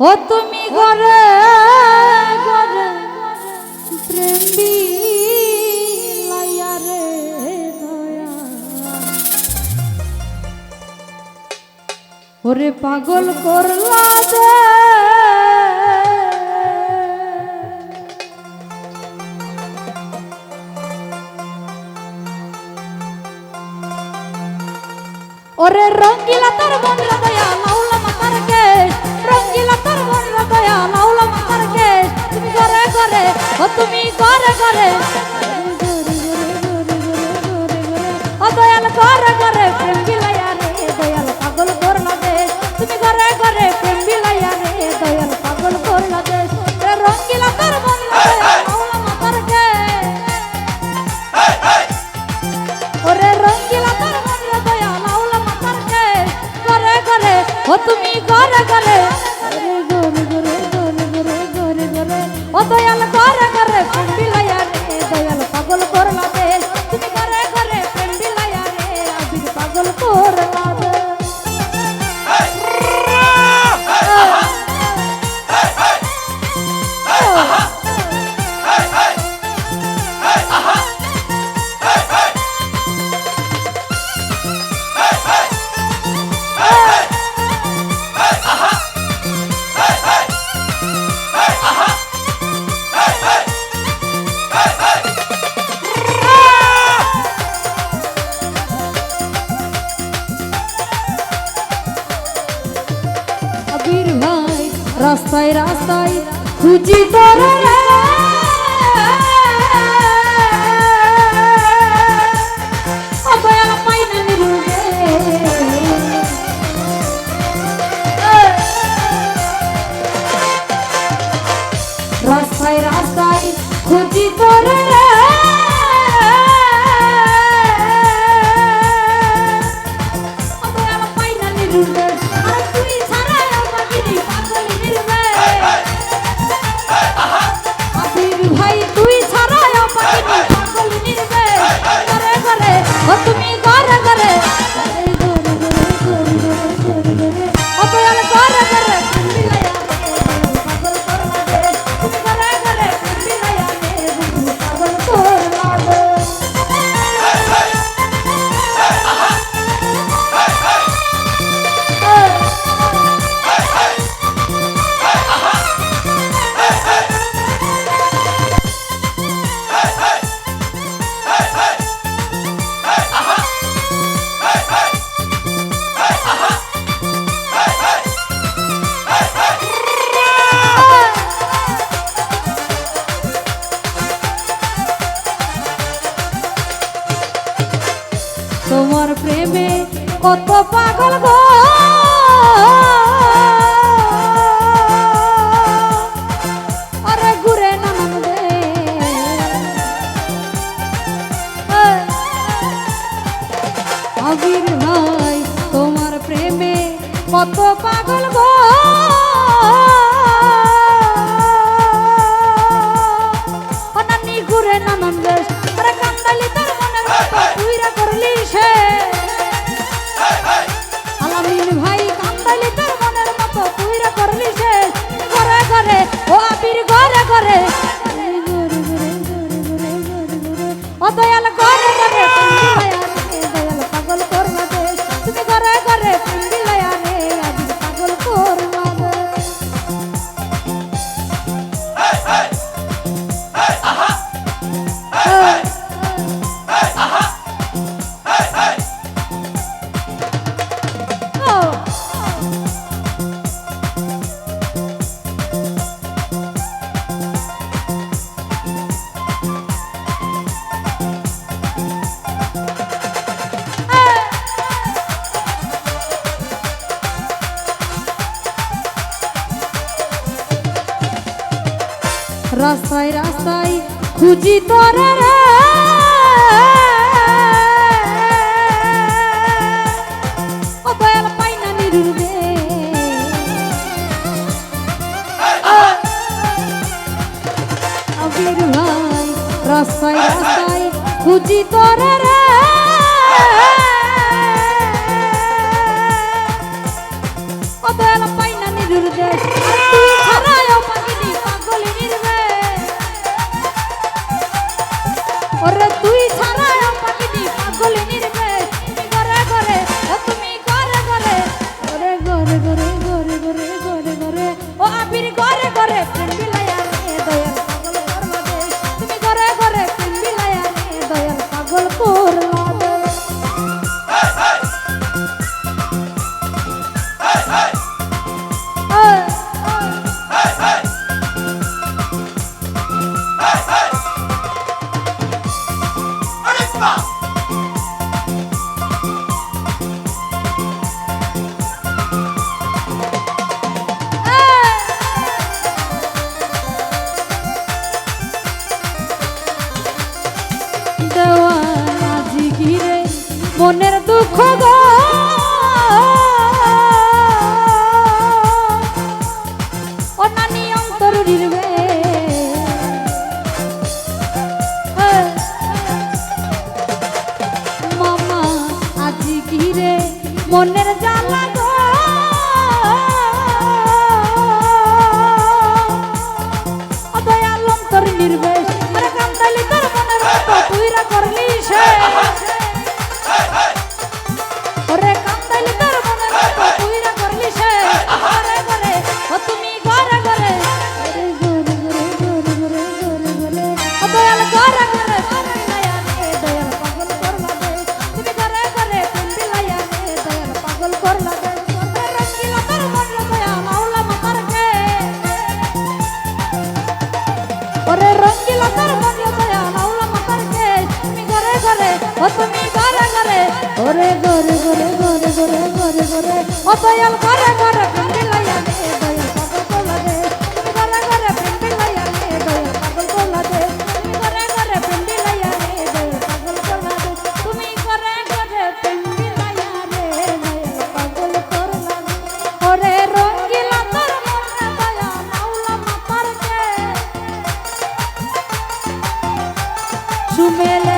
ও তুমি ঘরে ঘরে প্রেমী ওরে পাগল করলা দেয় করে ও তুমি করে করে ও করে দয়াল করে করে রাস্তায় খুঁজি তোরা তোমার প্রেমে কত পাগল গো। আবির ভাই তোমার প্রেমে কত পাগল গো। করে করে। রাস্তায় রাস্তায় খুঁজি তোরে রে। রাস্তায় রাস্তায় খুঁজি তোরে রে। পাই না নিরুর দেশ তুমি ঘরে ঘরে ঘরে ঘরে ঘরে ঘরে ঘরে ঘরে। ঘরে ঘরে ঘরে ঘরে ঘরে ঘরে ঘরে ঘরে। ঘরে ঘরে ঘরে ঘরে সুমেলে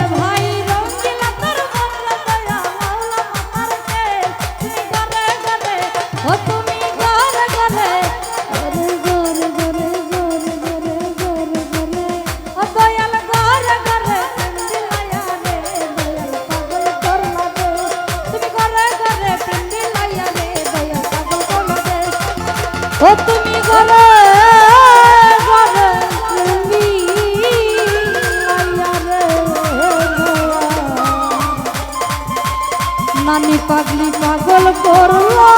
নানি পাগলি পাগল করলা